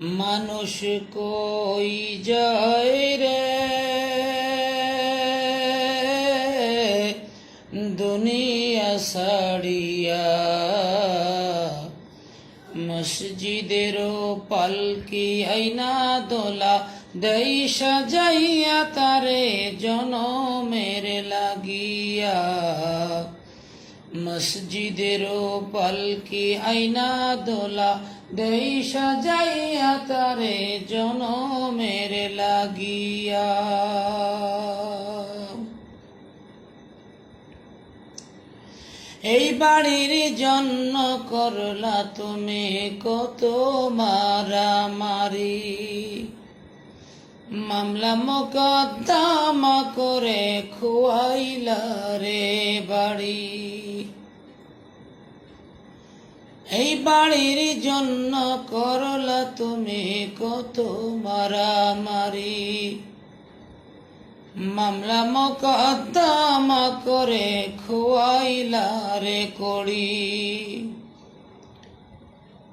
মানুষ কই যায় রে? দুনিয়া সাড়িয়া মসজিদেরও পালকি আইনা দোলা দেই সাজাইয়া তারে জনমের লাগিয়া মসজিদেরও পালকি আইনা দোলা দেই সাজাইয়া তারে জনমের লাগিয়া। এই বাড়ির জন্য করলা তুমি কত মারা মারামারি। মামলা মোকদ্দমা করে খুয়াইলা রে বাড়ি। এই বাড়ির জন্য করলা তুমি কত মারামারি। মামলা মোকদ্দমা করে খুয়াইলা রে করি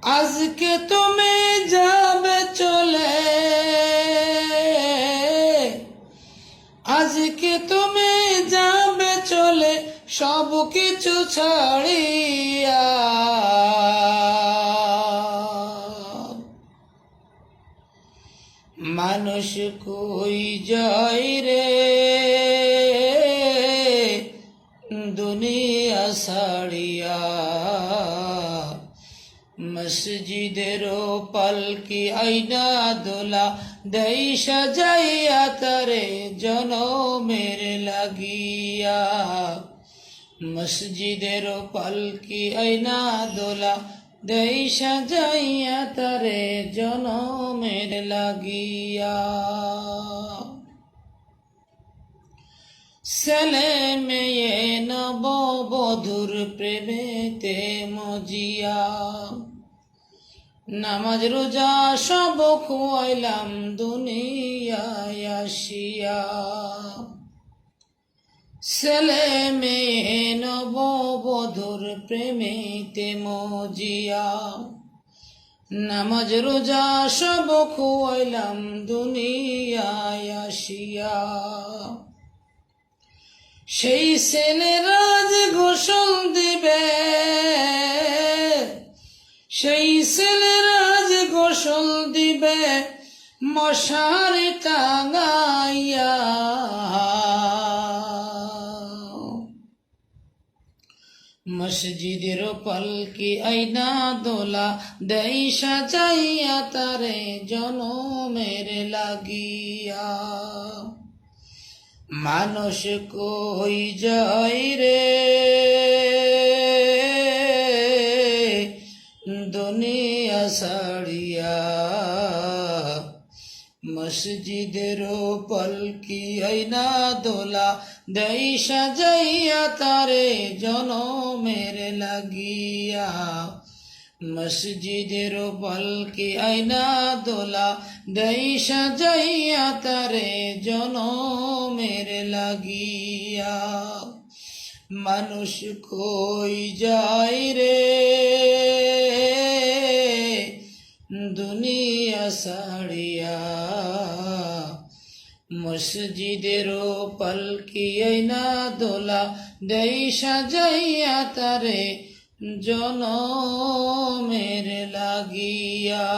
আজকে তুমি যাবে চলে। আজকে তুমি যাবে চলে সব কিছু ছাড়িয়া। মানুষ কই যায় রে? দুনিয়া সাড়িয়া মসজিদের পালকি আইনা দোলা দেই সাজাইয়া তারে জনমের লাগিয়া? মসজিদের পালকি আইনা দোলা দেই সাজাইয়া তারে জনমের লাগিয়া। ছেলে মেয়ে নববধুর প্রেমেতে মজিয়া। নামাজ, রোজা সব খুয়াইলাম দুনিয়ায় আসিয়া। ছেলে মেয়ে নববধুর প্রেমেতে মজিয়া। নামাজ, রোজা সব খুয়াইলাম দুনিয়ায় আসিয়া। সেই ছেলেরা যে গোসল দিবে। সেই ছেলেরা যে গোসল দিবে মশারি টাঙাইয়া। মসজিদের পালকি আইনা দোলা? দেই সাজাইয়া তারে জনমের লাগিয়া। মানুষ কই যায় রে? দুনিয়া সাড়িয়া মসজিদের পলকি আইনা দোলা দেই সাজাইয়া তারে জনমের লাগিয়া। মসজিদের পলকি আইনা দোলা দেই সাজাইয়া তারে জনমের লাগিয়া। মানুষ কই যায় রে? দুনিয়া সাড়িয়া মসজিদের পালকি না দোলা দেই সাজাইয়া তারে জনমের লাগিয়া